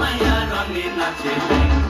mañana ni la chile.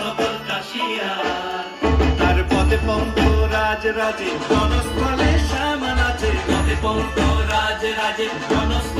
নগর কাশিয়া। তার পথে পঙ্ক রাজ রাজে জনস্থলে salmon আছে পথে পঙ্ক রাজ রাজে জনস্থলে